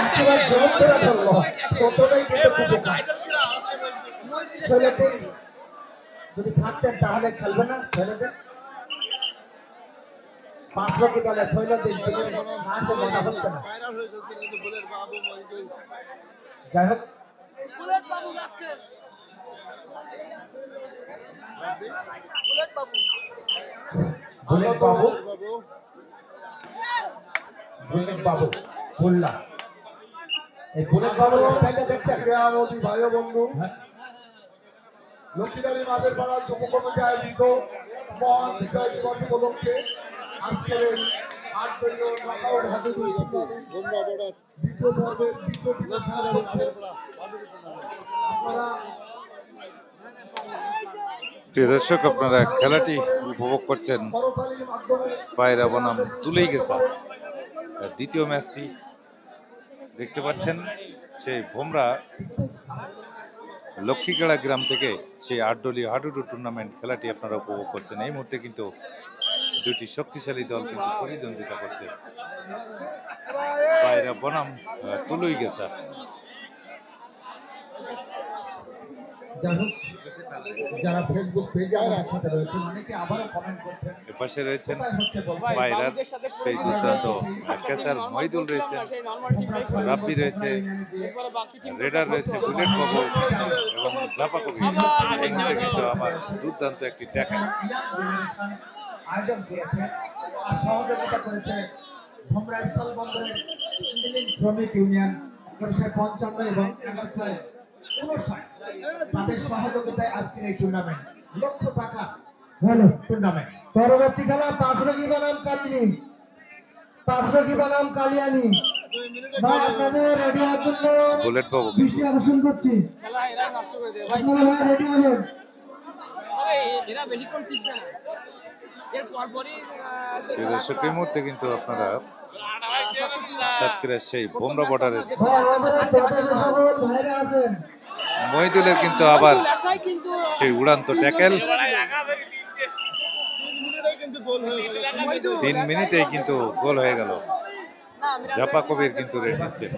একেবারে জোর ধরে ফেলল। প্রথমেই কিন্তু কুকুরটা। ছেলেটি যদি থাকতেন তাহলে খেলবে না ছেলেটি পাঁচ রকি দলে শৈলদিন তিনি না তো মজা হচ্ছে না যাই হোক বুলেট বাবু বুলেট বাবু বুলেট বাবু বুল্লা এই বুলেট বাবু স্টাইলটা দেখছেন? ভাই বন্ধু? হ্যাঁ? লক্ষ্মীদারি মাদের পাড়া যুব কমিটি আয়োজিত মহান বিজয় দিবস উপলক্ষে আজকের আপনারা প্রিয় দর্শক আপনারা খেলাটি উপভোগ করছেন। পায়রা বনাম তুলেই গেছে। দ্বিতীয় ম্যাচটি দেখতে পাচ্ছেন, সেই ভোমরা লক্ষ্মীকেড়া গ্রাম থেকে সেই আটডলি হাডুডু টুর্নামেন্ট খেলাটি আপনারা উপভোগ করছেন। এই মুহূর্তে কিন্তু দুটি শক্তিশালী দল কিন্তু প্রতিদ্বন্দ্বিতা করছে। পায়রা বনাম তুলুই গেছে গেছা যাই হোক যারা ফেসবুক পেজে আমার সাথে রয়েছেন অনেকে আবারও কমেন্ট করছেন। এপাশে রয়েছেন পায়রার সেই দুর্দান্ত কেসার মহিদুল রয়েছেন। রাব্বি রয়েছে। রেডার রয়েছে বুলেট বাবু এবং জাপা কবি। কিন্তু আমার দুর্দান্ত একটি জেনারেশন আয়োজন করেছে আর সহযোগিতা করেছে ভোমরা স্থল বন্দরের ইঞ্জিনিয়ারিং শ্রমিক ইউনিয়ন পঞ্চান্ন এবং এগারোশো তাদের সহযোগিতায় আজকের এই টুর্নামেন্ট লক্ষ টাকা হলো টুর্নামেন্ট পরবর্তী খেলা পাঁচ রকি বানাম কালিনী। পাঁচ রকি বানাম কালিয়ানি। ভাই আপনাদের রেডি হওয়ার জন্য বুলেট বাবু দৃষ্টি আকর্ষণ করছি। আপনারা ভাই রেডি হবেন? এই মুহূর্তে কিন্তু আপনারা সাতক্ষীরার সেই বোমরা বর্ডারের মহিদুলের কিন্তু আবার সেই উড়ান্ত ট্যাকেল। তিন মিনিটেই কিন্তু গোল হয়ে গেল। জাপা কবির কিন্তু রেড দিচ্ছেন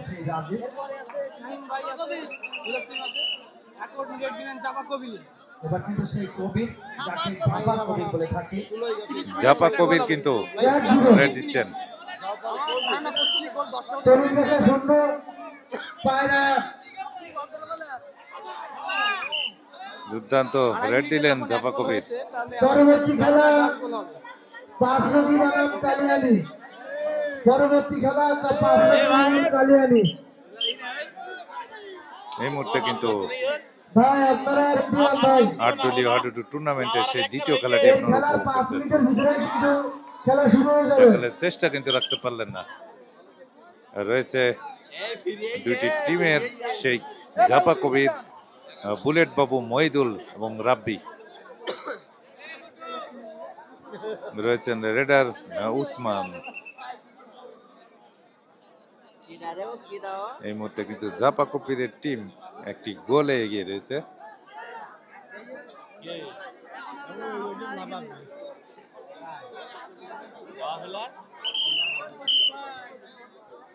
জাপা কবির কিন্তু রেড দিচ্ছেন আমার ধারণা করছি গোল দশটা তরুণ দেশে শূন্য পায়রা। দুর্দান্ত। রেড দিলেন জাপা কবির। পরবর্তী খেলা পাঁচ বানাম কালিয়ানি। পরবর্তী খেলা পাঁচ বানাম কালিয়ানি। এই মুহূর্তে কিন্তু ভাই আপনারা ভাই সেই দ্বিতীয় খেলাটি আপনারা খেলার উপভোগ মিনিটের ভিতরে কিন্তু খেলা শুরু হয়ে যাবে। চেষ্টা কিন্তু রাখতে পারলেন না। রয়েছে দুইটি টিমের সেই জাপা কবির আহ, বুলেট বাবু মহিদুল এবং রাব্বি। রয়েছেন রেডার উসমান। এই মুহূর্তে কিন্তু জাপা কবিরের টিম একটি গোলে এগিয়ে রয়েছে।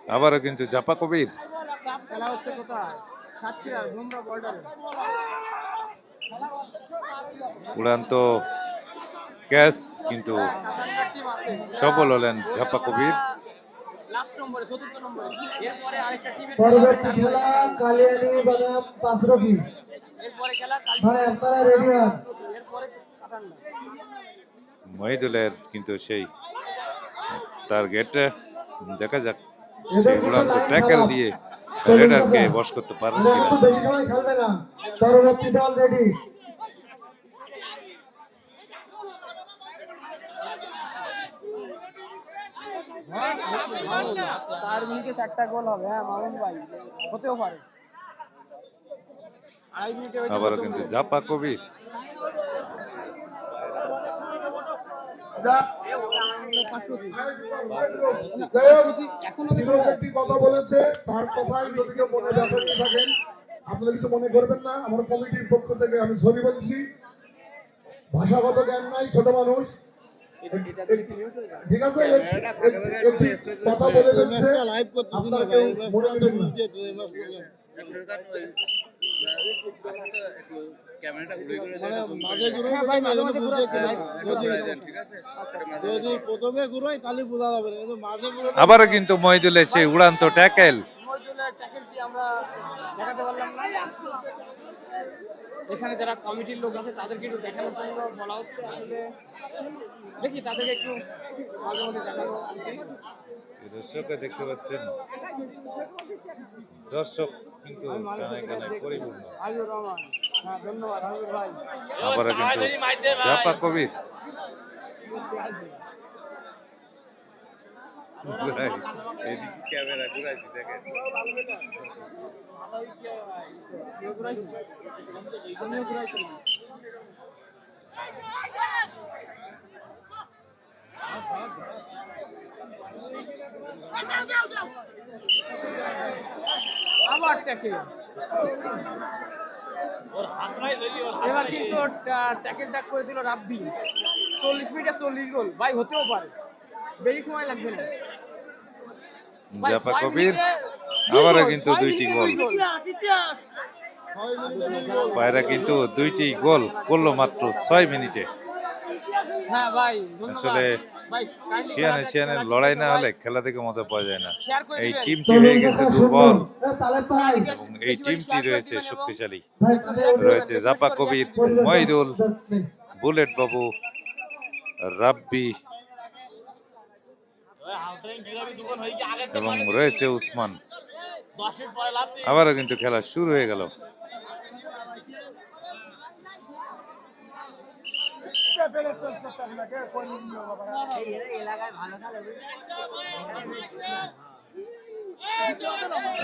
আবারও কিন্তু জাপা কবির। খেলা হচ্ছে কোথায়? সাতক্ষীরার ভোমরা বর্ডারে উড়ান্ত ক্যাচ কিন্তু সফল হলেন ঝাপা কবির। লাস্ট নম্বরে চতুর্থ নম্বরে। এরপরে আরেকটা টিমের পরবর্তী খেলা কালিয়ানি বনাম পাঁচরকি এরপরে খেলা কাল ভাই আপনারা রেডি হন? এরপরে কাতারগাঁও মহিদুলের কিন্তু সেই টার্গেট দেখা যাক। সেই উড়ান্ত ট্যাকেল দিয়ে রেডারকে বশ করতে পারেন কিনা? বেশি সময় খেলবে না। পরবর্তী দল রেডি চার মিনিটে চারটা গোল হবে হ্যাঁ মামুন ভাই। হতেও পারে। আড়াই মিনিটে হয়েছে আবারও প্রথম কিন্তু জাপা কবির পাঁচপতি। যাই হোক, এখনও বিনোদ একটি কথা বলেছে তার যদি মনে ব্যথা থাকেন আপনারা কিছু মনে করবেন না আমার কমিটির পক্ষ থেকে আমি সরি বলছি ভাষাগত জ্ঞান নাই ছোট মানুষ? ঠিক আছে কথা বলে যাচ্ছে আপনার কেউ মনে নেবেন না ভাই, মাঝে মাঝে ঘুরে যদি প্রথমে ঘুরাই তাহলে বোঝা যাবে কিন্তু মাঝে ঘুরে আবারও কিন্তু মহিদুলের সেই উড়ান্ত ট্যাকেল। আমরা দেখাতে পারলাম না? এখানে যারা কমিটির লোক আছে তাদেরকে একটু দেখানোর জন্য বলা হচ্ছে আসলে। দেখি তাদেরকে একটু মাঝে মধ্যে দেখানো। দর্শকরা দেখতে পাচ্ছেন। দর্শক কিন্তু। পরিপূর্ণ। হ্যাঁ আবারও কিন্তু জাপা কবির। ক্যামেরা ঘুরাইছি দেখেন। আবার এবার কিন্তু ট্যাকেল ট্যাক করে দিল রাব্বি। চল্লিশ মিনিটে চল্লিশ গোল। ভাই হতেও পারে। বেশি সময় লাগবে না। জাপা কবির আবারও কিন্তু দুইটি গোল। পায়রা কিন্তু দুইটি গোল করল মাত্র ছয় মিনিটে। হ্যাঁ ভাই ধন্যবাদ। আসলে শিয়ানে শিয়ানে লড়াই না হলে খেলা থেকে মজা পাওয়া যায় না। এই টিমটি হয়ে গেছে দুর্বল এই টিমটি রয়েছে শক্তিশালী। রয়েছে জাপা কবির মহিদুল বুলেট বাবু রাব্বি এবং রয়েছে উসমান। আবারও কিন্তু খেলা শুরু হয়ে গেল।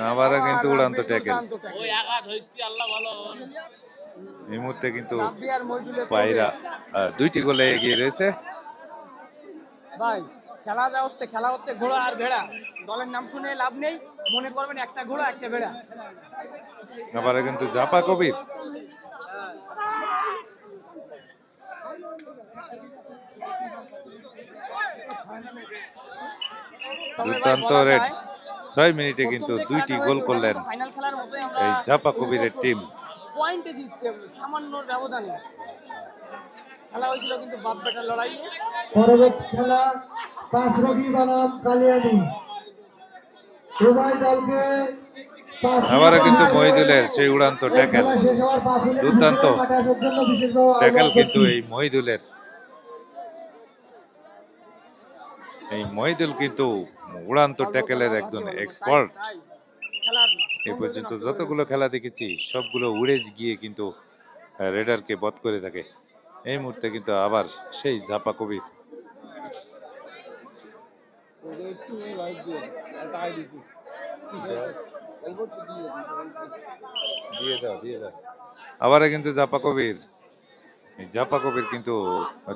আবারও কিন্তু উড়ান্ত ট্যাকেল। এই মুহূর্তে কিন্তু পায়রা দুইটি গোলে এগিয়ে রয়েছে। ভাই খেলা যা হচ্ছে খেলা হচ্ছে ঘোড়া আর ভেড়া। দলের নাম শুনে লাভ নেই মনে করবেন একটা ঘোড়া একটা ভেড়া। আবারও কিন্তু জাপা কবির। দুর্দান্ত রেড ছয় মিনিটে কিন্তু দুইটি গোল করলেন এই জাপা কবিরের টিম পয়েন্টে জিতছে সামান্য ব্যবধানে। খেলা হয়েছিল কিন্তু বাপ বেটার লড়াই। পরবর্তী খেলা পাঁচ বানাম কালিয়ানি। উভয় দলকে আবারও কিন্তু মহিদুলের সেই উড়ান্ত ট্যাকেল দুর্দান্ত ট্যাকেল কিন্তু এই মহিদুলের। এই মহিদুল কিন্তু উড়ান্ত ট্যাকেলের একজন এক্সপার্ট এ পর্যন্ত যতগুলো খেলা দেখেছি সবগুলো উড়ে গিয়ে কিন্তু রেডারকে বধ করে থাকে। এই মুহূর্তে কিন্তু আবার সেই জাপা কবির। একটু লাইভ দিয়ে দাও দিয়ে দাও। আবারও কিন্তু জাপা কবির। এই জাপা কবির কিন্তু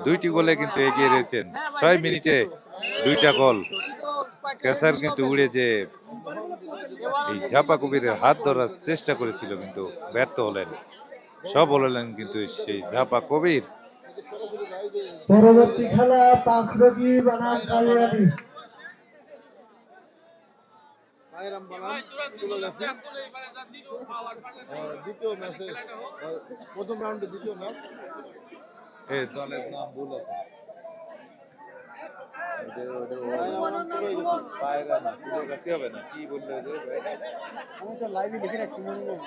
দুইটি গোলে কিন্তু এগিয়ে রয়েছেন। ছয় মিনিটে দুইটা গোল। ক্যাসার কিন্তু উড়ে যে এই জাপা কবিরের হাত ধরার চেষ্টা করেছিল কিন্তু ব্যর্থ হলেন। সব হলেন কিন্তু সেই জাপা কবির। পরবর্তী খেলা পাঁচ রোগী বানাম কালিয়ানি। ভাইরাম বানাম চলে গেছে। দ্বিতীয় ম্যাচে প্রথম রাউন্ডে দ্বিতীয় ম্যাচ। এই দলের নাম ভুল আছে ভাইরাম বানাম চলে গেছে পায়রা না পুরো কাছে হবে না কি বললে যে আমি তো লাইভে লিখে রাখছি মনে নেই।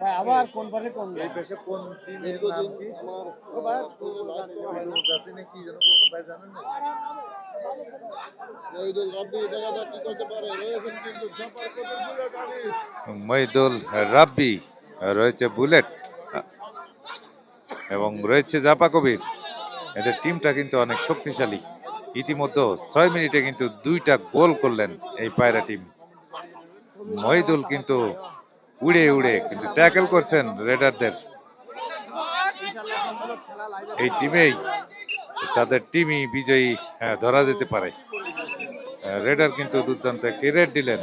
ভাই আবার কোন পাশে কোন এই পেশে কোন টিমের নাম কি? আমার ও ভাই লাইভ না। কি বলল ভাই জানেন না? মহিদুল রাব্বি দেখা যাক কি করতে পারে রয়েছেন কিন্তু সাপার কত দূরে টানিস মহিদুল রাব্বি রয়েছে বুলেট এবং রয়েছে জাপা কবির। এদের টিমটা কিন্তু অনেক শক্তিশালী। ইতিমধ্যে ছয় মিনিটে কিন্তু দুইটা গোল করলেন এই পায়রা টিম। মহিদুল কিন্তু উড়ে উড়ে কিন্তু ট্যাকেল করছেন রেডারদের। এই টিমেই তাদের টিমই বিজয়ী হ্যাঁ, ধরা যেতে পারে। রেডার কিন্তু দুর্দান্ত একটি রেড দিলেন।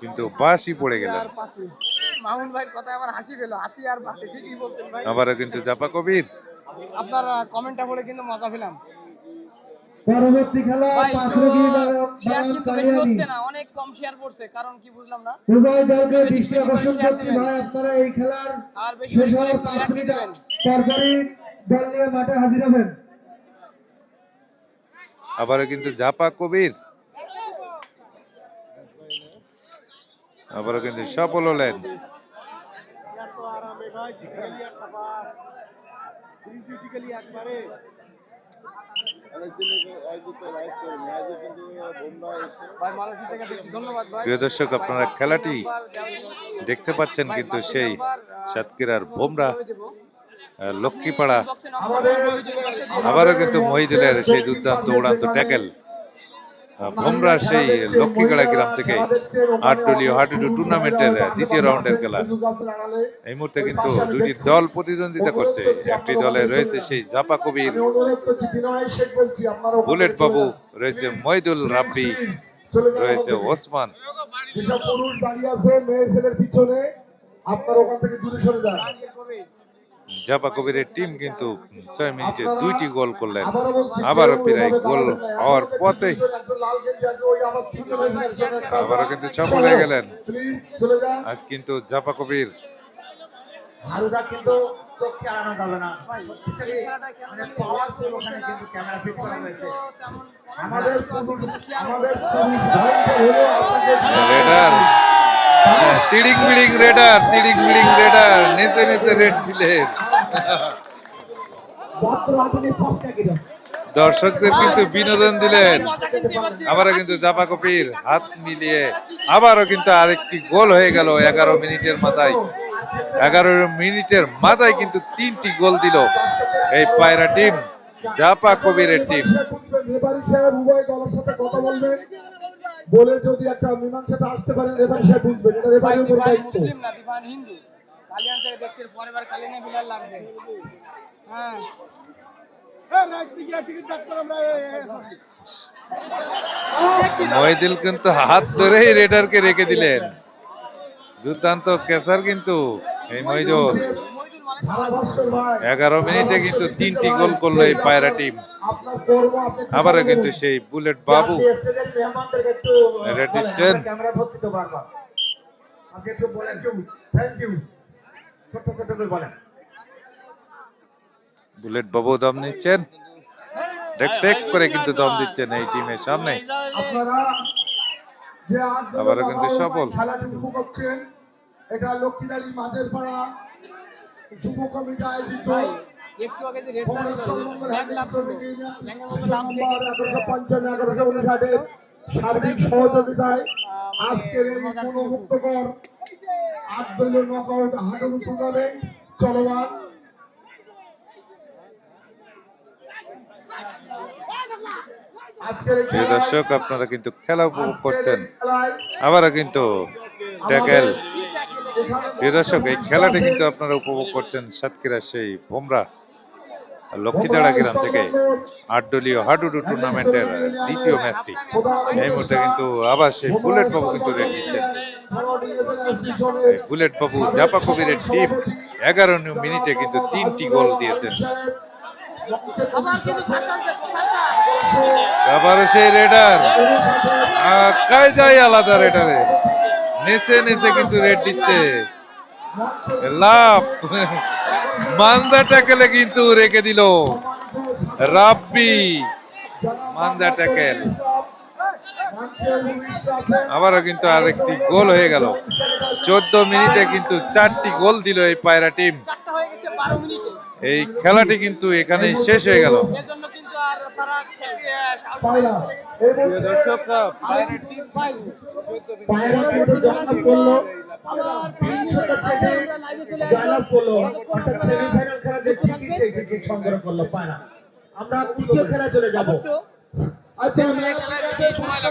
কিন্তু বাসি পড়ে গেলেন। মামুন ভাইয়ের কথায় আমার হাসি পেল। হাতি আর বাতে ঠিকই বলছেন ভাই। আবারও কিন্তু জাপা কবির। আপনার কমেন্টটা বলে কিন্তু মজা পেলাম। পরবর্তী খেলা পাঁচ রোগী হচ্ছে না অনেক কম শেয়ার করছে কারণ কি বুঝলাম না? উভয় দলকে দৃষ্টি আকর্ষণ করছি ভাই আপনারা এই খেলার আর বেশি শেষ হওয়ার পাঁচ share মিনিট পরপরই দল নিয়ে মাঠে হাজির হবেন। আবারও কিন্তু জাপা কবির। আবারও কিন্তু সফল হলেন। প্রিয় দর্শক, আপনারা খেলাটি দেখতে পাচ্ছেন কিন্তু সেই সাতক্ষীরার বোমরা লক্ষ্মীপাড়া, আবারও কিন্তু মহিদুলের সেই দুর্দান্ত উড়ান্ত ট্যাকেল। ভোমরার সেই লক্ষ্মীগড়া গ্রাম থেকে আট দলীয় হাডুডু টুর্নামেন্টের দ্বিতীয় রাউন্ডের খেলা। এই মুহূর্তে কিন্তু দুটি দল প্রতিদ্বন্দ্বিতা করছে। একটি দলে রয়েছে সেই জাপা কবির বুলেট বাবু রয়েছে মহিদুল রাব্বি, রয়েছে ওসমান। দাঁড়িয়ে আছে, মেয়ে ছেলের পিছনে? আপনারা ওখান থেকে দূরে সরে যান। জাপা কবিরের টিম কিন্তু ছয় মিনিটে দুইটি গোল করলেন। আবারও প্রায় গোল। হওয়ার পথে আবারও কিন্তু সফল হয়ে গেলেন। আজ কিন্তু জাপা কবির হারুদা কিন্তু চোখকে আড়ানো যাবে না। মানে powerful ওখানে কিন্তু ক্যামেরা ফিট করা হয়েছে। আমাদের আমাদের পুরুষ ভাইদের হলো আপনাদের রেডার তিড়িং বিড়িং রেডার তিড়িং বিড়িং রেডার নেচে নেচে রেড দিলেন দর্শকদের কিন্তু বিনোদন দিলেন। আবারও কিন্তু জাপা কপির হাত মিলিয়ে আবারও কিন্তু আরেকটি গোল হয়ে গেল এগারো মিনিটের মাথায়। এগারো মিনিটের মাথায় কিন্তু তিনটি গোল দিল এই পায়রা টিম, জাপা কবিরের টিম। বলে যদি একটা মীমাংসাটা আসতে পারেন রেফারি সাহেব বুঝবেন, এটা কালিয়ান থেকে দেখছি পরের বার কালিয়ানে বিলাল লাগবে। হ্যাঁ। মহিদুল কিন্তু হাত ধরেই রেডারকে রেখে দিলেন। দুর্দান্ত ক্যাচার কিন্তু এই মহিদুল। এগারো মিনিটে কিন্তু তিনটি গোল করল এই পায়রা টিম। আবারও কিন্তু সেই বুলেট বাবু এটা দিচ্ছেন? ছোট্ট ছোট্ট করে বলেন। বুলেট বাবু দম নিচ্ছেন? টেক টেক করে কিন্তু দম দিচ্ছেন এই টিমের সামনে। আবারও কিন্তু সফল। খেলাটি উপভোগ করছেন এটা লক্ষ্মীদারি মাঝের পাড়া যুব কমিটি আয়োজিত। এগারোশো পঞ্চান্ন এগারোশো উনষাটের সার্বিক সহযোগিতায় আজকের এই মনোমুগ্ধকর আট দলীয় নকআউট হাডুডু টুর্নামেন্ট চলমান প্রিয় দর্শক আপনারা কিন্তু খেলা উপভোগ করছেন। আবারও কিন্তু ট্যাকেল। এখানে প্রিয় দর্শক এই খেলাটি কিন্তু আপনারা উপভোগ করছেন সাতক্ষীরা সেই ভোমরা। লক্ষ্মীদাড়া গ্রাম থেকে আট দলীয় হাডুডু টুর্নামেন্টের দ্বিতীয় ম্যাচটি। এই মুহূর্তে কিন্তু আবার সেই বুলেট বাবু কিন্তু রেড দিচ্ছেন। বুলেট বাবু জাপা কবিরের টিম এগারো মিনিটে কিন্তু তিনটি গোল দিয়েছেন। আবারও সেই রেডার কায়দাই আলাদা রেডারে। নেচে নেচে কিন্তু রেড দিচ্ছে। লাভ মানজা ট্যাকেলে কিন্তু রেখে দিল রাব্বি মানজা ট্যাকেল। আবারও কিন্তু আরেকটি গোল হয়ে গেল। চোদ্দ মিনিটে কিন্তু চারটি গোল দিল এই পায়রা টিম। চারটা হয়ে গেছে বারো মিনিটে এই খেলাটি কিন্তু এখানেই শেষ হয়ে গেল। এর আমরা লাইভে চলে সংগ্রহ করল আমরা তৃতীয় খেলা চলে যাব। আচ্ছা আমি খেলায় বেশি সময় লাগবে।